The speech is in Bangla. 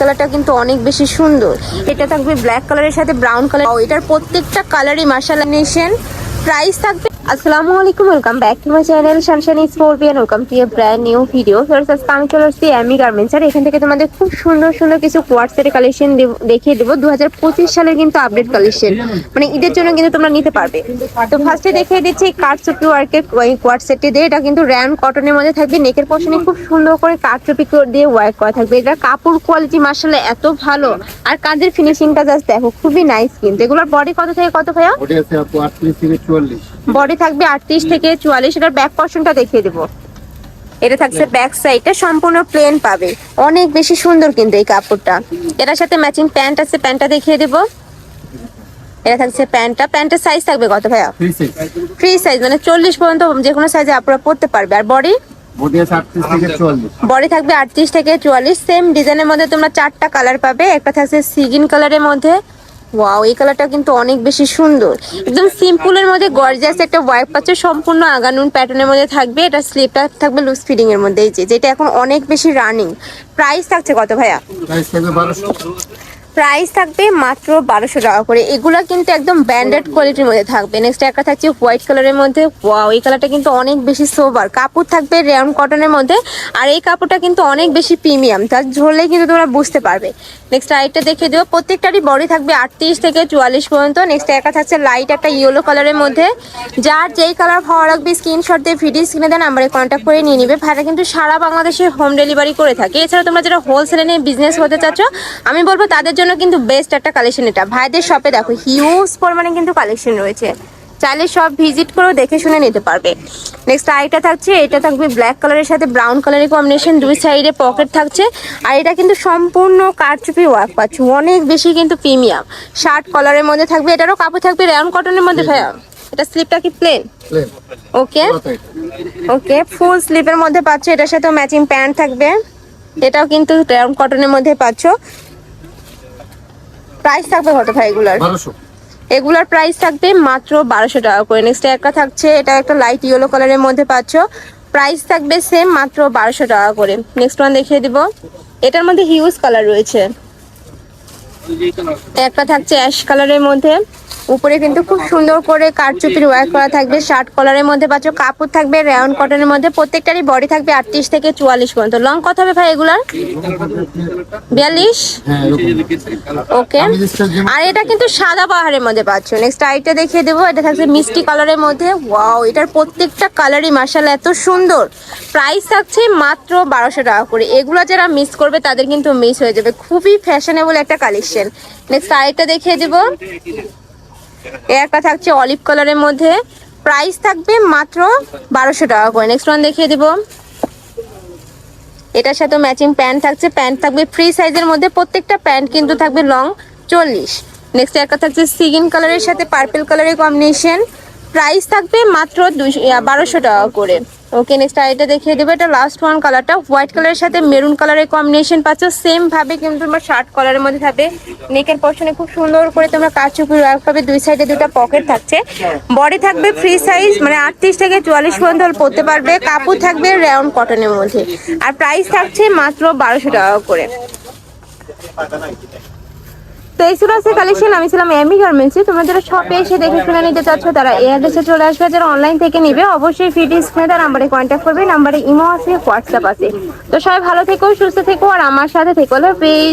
কালারটা কিন্তু অনেক বেশি সুন্দর। এটা থাকবে ব্ল্যাক কালারের সাথে ব্রাউন কালার। এটার প্রত্যেকটা কালারই মার্শাল প্রাইস থাকবে আসসালামু আলাইকুম welcome back to my channel Shanshani scorpion welcome to a brand new video first আজকে আমি চলে আসছি অ্যামি গার্মেন্টস আর এখান থেকে তোমাদের খুব সুন্দর সুন্দর কিছু কোয়ার্টসের কালেকশন দেখিয়ে দেবো। দু হাজার পঁচিশ সালের কিন্তু আপডেট কালেকশন মানে ঈদের জন্য কিন্তু তোমরা নিতে পারবে। তো ফার্স্টে দেখিয়ে দিচ্ছি ওয়ার্কের দিয়ে। এটা কিন্তু র্যাম কটনের মধ্যে থাকবে। নেকের পশনে খুব সুন্দর করে কাঠ সুপি দিয়ে ওয়ার্ক করা থাকবে। এটা কাপড় কোয়ালিটি মার্শালে এত ভালো। আর কাজের ফিনিশিংটা জাস্ট দেখো খুবই নাইস কিন্তু। এগুলোর বডি কত থেকে কত ভাইয়া? ওটা বডি থাকবে আটত্রিশ থেকে চুয়াল্লিশ এটার ব্যাক পর্শনটা দেখিয়ে দেবো। এটা থাকছে ব্যাক সাইডটা সম্পূর্ণ প্লেন পাবে। অনেক বেশি সুন্দর কিন্তু এই কাপড়টা। এটার সাথে ম্যাচিং প্যান্ট আছে প্যান্টটা দেখিয়ে দেবো। এটা থাকছে প্যান্টটা প্যান্টের সাইজ থাকবে কত ভাইয়া? ফ্রি সাইজ মানে চল্লিশ পর্যন্ত যে কোনো সাইজে আপনারা পড়তে পারবে। আর বডি বডি থাকবে আটত্রিশ থেকে চুয়াল্লিশ। সেম ডিজাইনের মধ্যে তোমরা চারটা কালার পাবে। একটা থাকছে সিগিন কালারের মধ্যে। ওয়াও এই কালারটা কিন্তু অনেক বেশি সুন্দর। একদম সিম্পলের মধ্যে গর্জিয়াস একটা ওয়াইপ পাচ্ছে, সম্পূর্ণ আগানুন প্যাটার্নের মধ্যে থাকবে। এটা স্লিপটা থাকবে লুজ ফিটিং এর মধ্যে যেটা এখন অনেক বেশি রানিং প্রাইস থাকছে কত ভাইয়া? প্রাইস থাকবে মাত্র বারোশো টাকা করে। এগুলো কিন্তু একদম ব্র্যান্ডেড কোয়ালিটির মধ্যে থাকবে। নেক্সট একটা থাকছে হোয়াইট কালারের মধ্যে। ওয়াও এই কালারটা কিন্তু অনেক বেশি সোবার কাপড় থাকবে রেয়ন কটনের মধ্যে। আর এই কাপড়টা কিন্তু অনেক বেশি প্রিমিয়াম তার ঝরলেই কিন্তু তোমরা বুঝতে পারবে। নেক্সট আরেকটা দেখে দেবো। প্রত্যেকটারই বডি থাকবে আটত্রিশ থেকে চুয়াল্লিশ পর্যন্ত। নেক্সট একটা থাকছে লাইট একটা ইয়েলো কালারের মধ্যে। যার যেই কালার ভালো লাগবে স্ক্রিনশট দিয়ে ভিডিও স্ক্রিনে দেন নাম্বারে কন্ট্যাক্ট করে নিয়ে নিবে। ভাইরা কিন্তু সারা বাংলাদেশে হোম ডেলিভারি করে থাকে। এছাড়া তোমরা যারা হোলসেলে নিয়ে বিজনেস হতে চাচ্ছ, আমি বলব তাদের জন্য কিন্তু বেস্ট একটা কালেকশন এটা। ভাইদের শপে দেখো হিউজ পরিমাণে কিন্তু কালেকশন রয়েছে। চাইলে সব ভিজিট করেও দেখে শুনে নিতে পারবে। নেক্সট আরেকটা থাকছে এটা থাকবে ব্ল্যাক কালারের সাথে ব্রাউন কালারের কম্বিনেশন দুই সাইডে পকেট থাকছে। আর এটা কিন্তু সম্পূর্ণ কারচুপি ওয়ার্ক পাচ্ছ অনেক বেশি কিন্তু প্রিমিয়াম শার্ট কলারের মধ্যে থাকবে এটারও কাপড় থাকবে রেয়ন কটনের মধ্যে ভাইয়া। এটা স্লিপটা কি প্লেন প্লেন ওকে ওকে ফুল স্লিপের মধ্যে পাচ্ছ এটার সাথে ম্যাচিং প্যান্ট থাকবে। এটাও কিন্তু রেয়ন কটনের মধ্যে পাচ্ছ। প্রাইস থাকবে কত ভাই এগুলার? এগুলার প্রাইস থাকবে মাত্র বারোশো টাকা করে। নেক্সট একটা থাকছে এটা একটা লাইট ইয়েলো কালারের মধ্যে পাচ্ছ। প্রাইস থাকবে সেম মাত্র বারোশো টাকা করে। নেক্সট ওয়ান দেখিয়ে দিব। এটার মধ্যে হিউজ কালার রয়েছে। একটা থাকছে অ্যাশ কালারের মধ্যে। উপরে কিন্তু খুব সুন্দর করে কারচুপির ওয়ার্ক করা থাকবে, শার্ট কলারের মধ্যে পাচ্ছ, কাপড় থাকবে, রেয়ন কটনের মধ্যে প্রত্যেকটারই বডি থাকবে আটত্রিশ থেকে চুয়াল্লিশ পর্যন্ত। লং কত হবে ভাই এগুলার? বিয়াল্লিশ? ওকে আর এটা কিন্তু সাদা পাহাড়ের মধ্যে পাচ্ছ। নেক্সট আইটা দেখিয়ে দেবো, এটা থাকছে মিষ্টি কালারের মধ্যে। ওয়াও এটার প্রত্যেকটা কালারই মার্শাল এত সুন্দর। প্রাইস থাকছে মাত্র বারোশো টাকা করে। এগুলো যারা মিস করবে তাদের কিন্তু মিস হয়ে যাবে। খুবই ফ্যাশনেবল একটা কালেকশন নেক্সট আরেকটা দেখিয়ে দেবো। এ একটা থাকছে অলিভ কালারের মধ্যে। প্রাইস থাকবে মাত্র বারোশো টাকা করে। নেক্সট ওয়ান দেখিয়ে দেবো। এটার সাথে ম্যাচিং প্যান্ট থাকছে। প্যান্ট থাকবে ফ্রি সাইজের মধ্যে। প্রত্যেকটা প্যান্ট কিন্তু থাকবে লং চল্লিশ। নেক্সট একটা থাকছে সিগিন কালারের সাথে পার্পল কালারের কম্বিনেশন প্রাইস থাকবে মাত্র বারোশো টাকা করে। ওকে নেক্সট আরেকটা দেখিয়ে দেবো। এটা লাস্ট ওয়ান কালারটা হোয়াইট কালারের সাথে মেরুন কালারের কম্বিনেশন পাচ্ছ। সেম ভাবে কিন্তু তোমার শার্ট কালারের মধ্যে থাকবে। নেকের পশনে খুব সুন্দর করে তোমরা কাচুপুর ওয়ার্ক পাবে দুই সাইডে দুটো পকেট থাকছে। বডি থাকবে ফ্রি সাইজ মানে আটত্রিশ থেকে চুয়াল্লিশ পর্যন্ত পড়তে পারবে। কাপড় থাকবে রেয়ন কটনের মধ্যে। আর প্রাইস থাকছে মাত্র বারোশো টাকা করে। তো এই আজকে কালেকশন আমি ছিলাম এমি গার্মেন্টসে তোমরা যারা শপে এসে দেখে শুনে নিতে চাচ্ছ, তারা এই অ্যাড্রেসে চলে আসবে। যারা অনলাইন থেকে নিবে, অবশ্যই ফিটি স্ক্রিনে তার নাম্বারে কন্ট্যাক্ট করবে। নাম্বারে ইমো আছে হোয়াটসঅ্যাপ আছে। তো সবাই ভালো থেকো, সুস্থ থেকো, আর আমার সাথে থেকো প্লিজ